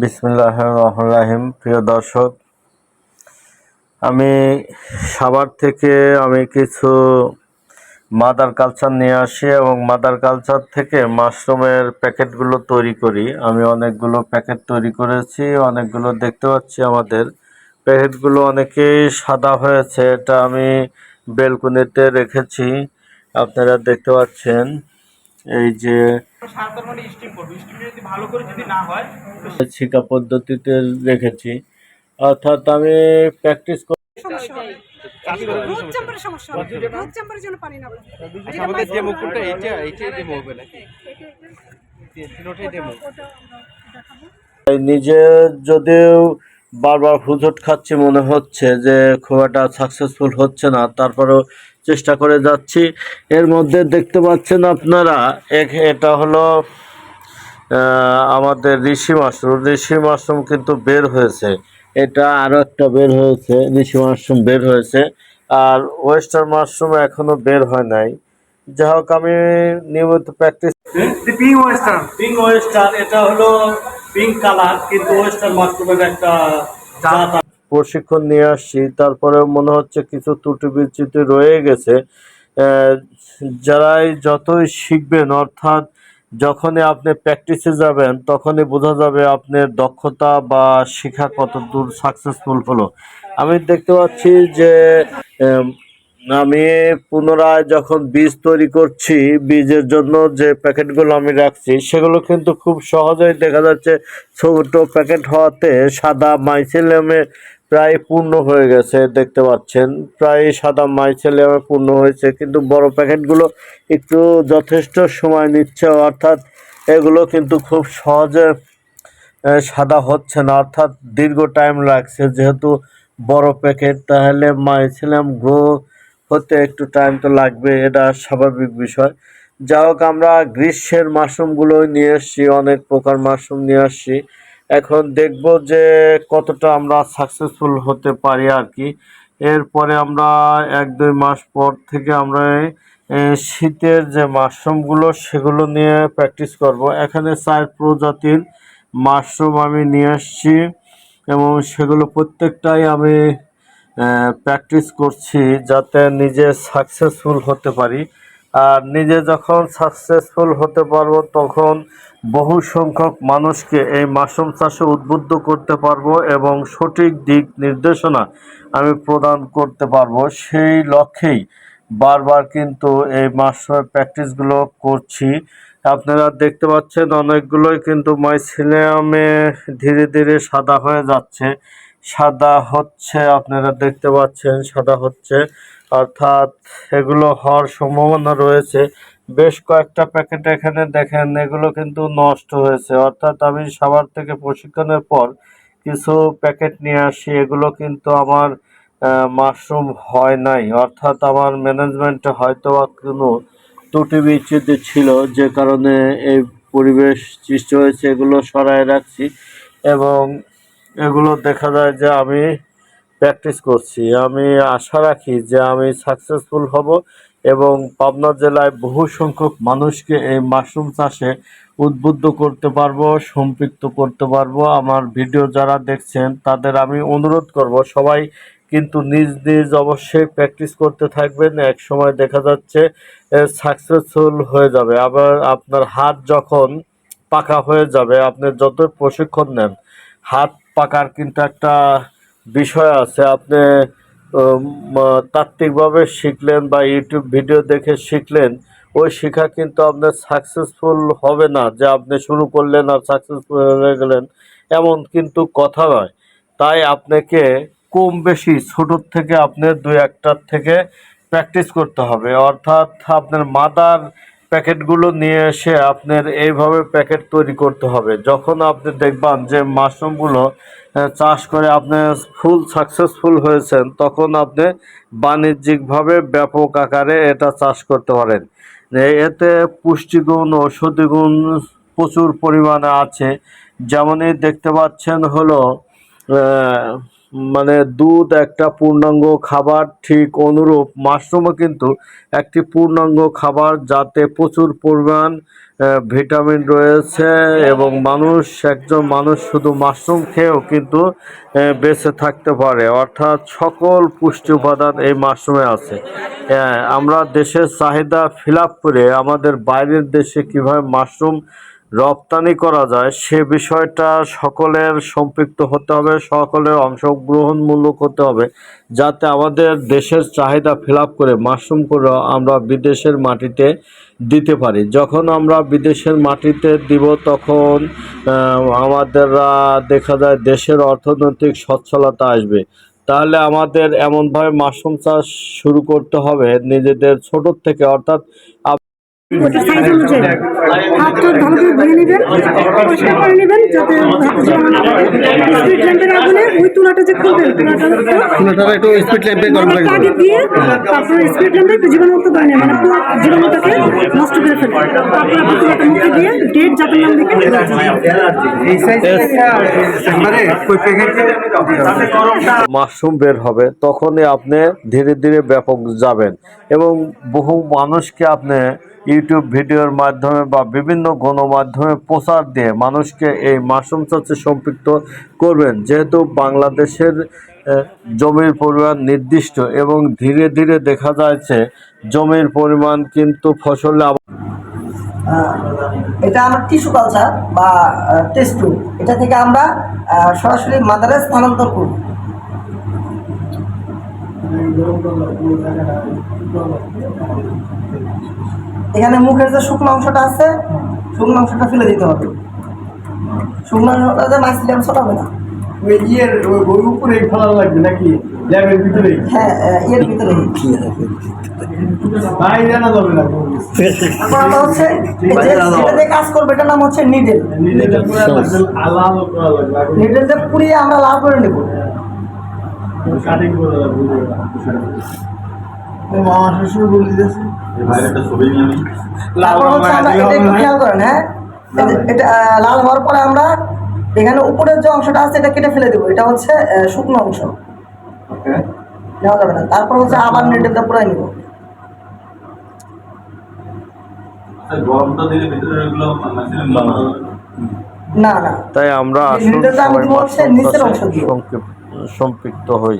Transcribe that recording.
বিসমুল্লাহ রহমান রাহিম। প্রিয় দর্শক, আমি সাভার থেকে আমি কিছু মাদার কালচার নিয়ে আসি এবং মাদার কালচার থেকে মাশরুমের প্যাকেটগুলো তৈরি করি। আমি অনেকগুলো প্যাকেট তৈরি করেছি, অনেকগুলো দেখতে পাচ্ছি আমাদের। প্যাকেটগুলো অনেকেই সাদা হয়েছে, এটা আমি বেলকুনিতে রেখেছি। আপনারা দেখতে পাচ্ছেন। এই যে সার তার স্টিম করব। স্টিম যদি ভালো করে যদি না তো শিক্ষা পদ্ধতিতে রেখেছি। অর্থাৎ আমি প্র্যাকটিস নিজে যদিও বারবার হুজট খাচ্ছি, মনে হচ্ছে যে খুব একটা সাকসেসফুল হচ্ছে না। তারপরেও চেষ্টা করে যাচ্ছি। এর মধ্যে দেখতে পাচ্ছেন আপনারা এটা হলো আমাদের ঋষি মাশরুম। ঋষি মাশরুম কিন্তু বের হয়েছে। এটা আরও একটা বের হয়েছে, ঋষি মাশরুম বের হয়েছে। আর ওয়েস্টার্ন মাশরুম এখনও বের হয় নাই। যাই হোক, আমি নিয়মিত প্র্যাকটিস এটা হলো পিঙ্ক কালার কিন্তু ওয়েস্টার্ন মাশরুমের একটা জাত প্রশিক্ষণ নিয়ে আসছি তারপরে মনে হচ্ছে কিছু ত্রুটি বিচ্যুতি রয়ে গেছে। যারাই যতই শিখবেন অর্থাৎ যখনই আপনি প্র্যাকটিসে যাবেন তখনই বোঝা যাবে আপনার দক্ষতা বা শেখা কত দূর সাকসেসফুল হলো। আমি দেখতে পাচ্ছি যে আম, পুনরায় যখন বীজ তৈরি করছি বীজের জন্য যে প্যাকেটগুলো আমি রাখছি সেগুলো কিন্তু খুব সহজেই দেখা যাচ্ছে ছোট প্যাকেট হওয়াতে সাদা মাইসেলিয়ামে প্রায় পূর্ণ হয়ে গেছে দেখতে পাচ্ছেন। প্রায় সাদা মাইসেলিয়ামে পূর্ণ হয়েছে কিন্তু বড় প্যাকেটগুলো একটু যথেষ্ট সময় নিচ্ছে অর্থাৎ এগুলো কিন্তু খুব সহজে সাদা হচ্ছে না অর্থাৎ দীর্ঘ টাইম লাগছে। যেহেতু বড় প্যাকেট তাহলে মাইসেলিয়াম গ্রো হতে একটু টাইম তো লাগবে, এটা স্বাভাবিক বিষয়। যা হোক, আমরা গ্রীষ্মের মাশরুমগুলো নিয়ে এসছি অনেক প্রকার মাশরুম নিয়ে আসছি। এখন দেখব যে কতটা আমরা সাকসেসফুল হতে পারি আর কি। এরপরে আমরা এক দুই মাস পর থেকে আমরা শীতের যে মাশরুমগুলো, সেগুলো নিয়ে প্র্যাকটিস করব। এখানে চার প্রজাতির মাশরুম আমি নিয়ে আসছি এবং সেগুলো প্রত্যেকটাই আমি প্র্যাকটিস করছি যাতে নিজে সাকসেসফুল হতে পারি। আর নিজে যখন সাকসেসফুল হতে পারব, তখন বহু সংখ্যক মানুষকে এই মাশরুম চাষে উদ্বুদ্ধ করতে পারব এবং সঠিক দিক নির্দেশনা আমি প্রদান করতে পারব। সেই লক্ষ্যেই বারবার কিন্তু এই মাশরুমের প্র্যাকটিসগুলো করছি। আপনারা দেখতে পাচ্ছেন অনেকগুলোই কিন্তু মাইসিলিয়ামে ধীরে ধীরে সাদা হয়ে যাচ্ছে। সাদা হচ্ছে, আপনারা দেখতে পাচ্ছেন সাদা হচ্ছে। অর্থাৎ এগুলো হওয়ার সম্ভাবনা রয়েছে। বেশ কয়েকটা প্যাকেট এখানে দেখেন, এগুলো কিন্তু নষ্ট হয়েছে। অর্থাৎ আমি সাভার থেকে প্রশিক্ষণের পর কিছু প্যাকেট নিয়ে আসি, এগুলো কিন্তু আমার মাশরুম হয় নাই। অর্থাৎ আমার ম্যানেজমেন্টে হয়তো কোনো ত্রুটি বিচ্যুতি ছিল, যে কারণে এই পরিবেশ সৃষ্টি হয়েছে, এগুলো সরায় রাখছি। এবং এগুলো দেখা যায় যে আমি প্র্যাকটিস করছি। আমি আশা রাখি যে আমি সাকসেসফুল হব এবং পাবনা জেলায় বহু সংখ্যক মানুষকে এই মাশরুম চাষে উদ্বুদ্ধ করতে পারব, সম্পৃক্ত করতে পারব। আমার ভিডিও যারা দেখছেন, তাদের আমি অনুরোধ করব, সবাই কিন্তু নিজ নিজ অবশ্যই প্র্যাকটিস করতে থাকবেন। এক সময় দেখা যাচ্ছে সাকসেসফুল হয়ে যাবে। আবার আপনার হাত যখন পাকা হয়ে যাবে, আপনি যত প্রশিক্ষণ নেন, হাত পাকার কিন্তু একটা বিষয় আছে। আপনি তাত্ত্বিকভাবে শিখলেন বা ইউটিউব ভিডিও দেখে শিখলেন, ওই শেখা কিন্তু আপনার সাকসেসফুল হবে না, যে আপনি শুরু করলেন আর সাকসেসফুল হয়ে গেলেন, এমন কিন্তু কথা নয়। তাই আপনাকে কম বেশি ছোটোর থেকে আপনার দু একটার থেকে প্র্যাকটিস করতে হবে। অর্থাৎ আপনার মাদার প্যাকেটগুলো নিয়ে এসে আপনার এইভাবে প্যাকেট তৈরি করতে হবে। যখন আপনি দেখবেন যে মাশরুমগুলো চাষ করে আপনি ফুল সাকসেসফুল হয়েছেন, তখন আপনি বাণিজ্যিকভাবে ব্যাপক আকারে এটা চাষ করতে পারেন। এতে পুষ্টিগুণ ঔষধি গুণ প্রচুর পরিমাণে আছে। যেমনই দেখতে পাচ্ছেন হলো মানে দুধ একটা পূর্ণাঙ্গ খাবার, ঠিক অনুরূপ। মাশরুমও কিন্তু একটি পূর্ণাঙ্গ খাবার যাতে প্রচুর পরিমাণ ভিটামিন রয়েছে এবং মানুষ, একজন মানুষ শুধু মাশরুম খেয়েও কিন্তু বেঁচে থাকতে পারে। অর্থাৎ সকল পুষ্টি উপাদান এই মাশরুমে আছে। আমরা দেশের চাহিদা ফিল করে আমাদের বাইরের দেশে কীভাবে মাশরুম রপ্তানি করা যায় সে বিষয়টা সকলের সম্পৃক্ত হতে হবে সকলের অংশগ্রহণমূলক হতে হবে যাতে আমাদের দেশের চাহিদা ফিল করে মাশরুম করে আমরা বিদেশের মাটিতে দিতে পারি। যখন আমরা বিদেশের মাটিতে দিব তখন আমাদের দেখা যায় দেশের অর্থনৈতিক সচ্ছলতা আসবে। তাহলে আমাদের এমনভাবে মাশরুম চাষ শুরু করতে হবে নিজেদের ছোট থেকে অর্থাৎ ধুয়ে নেবেন পরিষ্কার করে নেবেন যাতে স্পিড ল্যাম্পের আগুনে ওই তুলাটা যে খুলবেন তুলাটা একটু স্পিড ল্যাম্পে গরম মাথাটা আগে দিয়ে তারপরে স্পিড ল্যাম্পে একটু জীবাণুমুক্ত করে নেবেন মানে পুরো জীবাণুটাকে নষ্ট করে ফেলবেন। তারপরে আপনি তুলাটা মুখে দিয়ে ডেট নাম লিখে মাশরুম বের হবে তখনই আপনি ধীরে ধীরে ব্যাপক যাবেন এবং বহু মানুষকে আপনি ইউটিউব ভিডিওর মাধ্যমে বা বিভিন্ন গণমাধ্যমে প্রচার দিয়ে মানুষকে এই মাশরুম চাষে সম্পৃক্ত করবেন। যেহেতু বাংলাদেশের জমির পরিমাণ নির্দিষ্ট এবং ধীরে ধীরে দেখা যাচ্ছে জমির পরিমাণ কিন্তু ফসলে এটা আমার টিস্যু কালচার বা টেস্ট এটা থেকে আমরা সরাসরি মাদারে স্থানান্তর করব। এখানে মুখের যে শুকনো অংশটা আছে শুকনো অংশটা ফেলে দিতে হবে। শুকনো অংশটা যে মাছলিয়াম ছড়াবে না। ওই ইয়ের ওই ওই উপরে ফেলা লাগবে নাকি? ল্যাবের ভিতরে? হ্যাঁ এর ভিতরে। ভাই জানা যাবে না। আমরা হচ্ছে কাজ করবে এটার নাম হচ্ছে নিডেল যে পুড়িয়ে আমরা লাল করে নেব। কাটিং করা মামা শ্বশুর বলে দিতেছে তারপর হচ্ছে আমরা এটা একটু খেয়াল করেন হ্যাঁ? এটা লাল হওয়ার পরে আমরা এখানে উপরের যে অংশটা আছে এটা কেটে ফেলে দেবো। এটা হচ্ছে শুকনো অংশ। নেওয়া যাবে না। তারপর হচ্ছে আবার নেটেলটা পুরাই নিব। এগুলো না? না। তাই আমরা সংক্ষিপ্ত- সম্পৃক্ত হই।